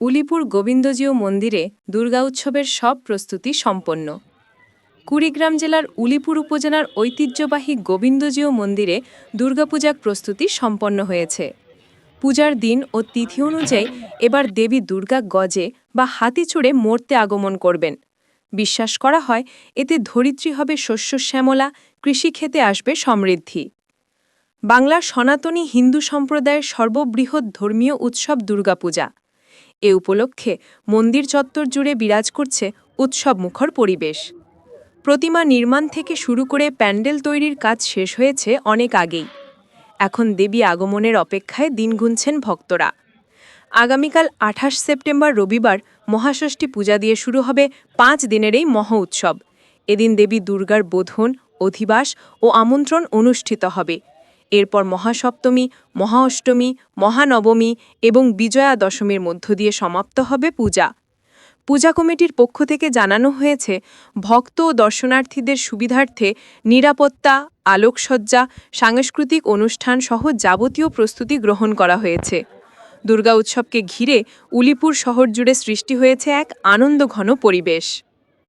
উলিপুর গোবিন্দজিউ মন্দিরে দুর্গা উৎসবের সব প্রস্তুতি সম্পন্ন। কুড়িগ্রাম জেলার উলিপুর উপজেলার ঐতিহ্যবাহী গোবিন্দজিউ মন্দিরে দুর্গাপূজার প্রস্তুতি সম্পন্ন হয়েছে। পূজার দিন ও তিথি অনুযায়ী এবার দেবী দুর্গা গজে বা হাতি চড়ে মর্তে আগমন করবেন। বিশ্বাস করা হয় এতে ধরিত্রী হবে শস্য শ্যামলা কৃষিক্ষেতে আসবে সমৃদ্ধি। বাংলার সনাতনী হিন্দু সম্প্রদায়ের সর্ববৃহৎ ধর্মীয় উৎসব দুর্গাপূজা। এ উপলক্ষে মন্দির চত্বর জুড়ে বিরাজ করছে উৎসবমুখর পরিবেশ। প্রতিমা নির্মাণ থেকে শুরু করে প্যান্ডেল তৈরির কাজ শেষ হয়েছে অনেক আগেই। এখন দেবী আগমনের অপেক্ষায় দিন গুনছেন ভক্তরা। আগামীকাল আঠাশ সেপ্টেম্বর রবিবার মহাষষ্ঠী পূজা দিয়ে শুরু হবে পাঁচ দিনের এই মহা উৎসব। এদিন দেবী দুর্গার বোধন, অধিবাস ও আমন্ত্রণ অনুষ্ঠিত হবে। এরপর মহাসপ্তমী, মহাঅষ্টমী, মহানবমী এবং বিজয়া দশমীর মধ্য দিয়ে সমাপ্ত হবে পূজা। পূজা কমিটির পক্ষ থেকে জানানো হয়েছে, ভক্ত ও দর্শনার্থীদের সুবিধার্থে নিরাপত্তা, আলোকসজ্জা, সাংস্কৃতিক অনুষ্ঠান সহ যাবতীয় প্রস্তুতি গ্রহণ করা হয়েছে। দুর্গা উৎসবকে ঘিরে উলিপুর শহর জুড়ে সৃষ্টি হয়েছে এক আনন্দঘন পরিবেশ।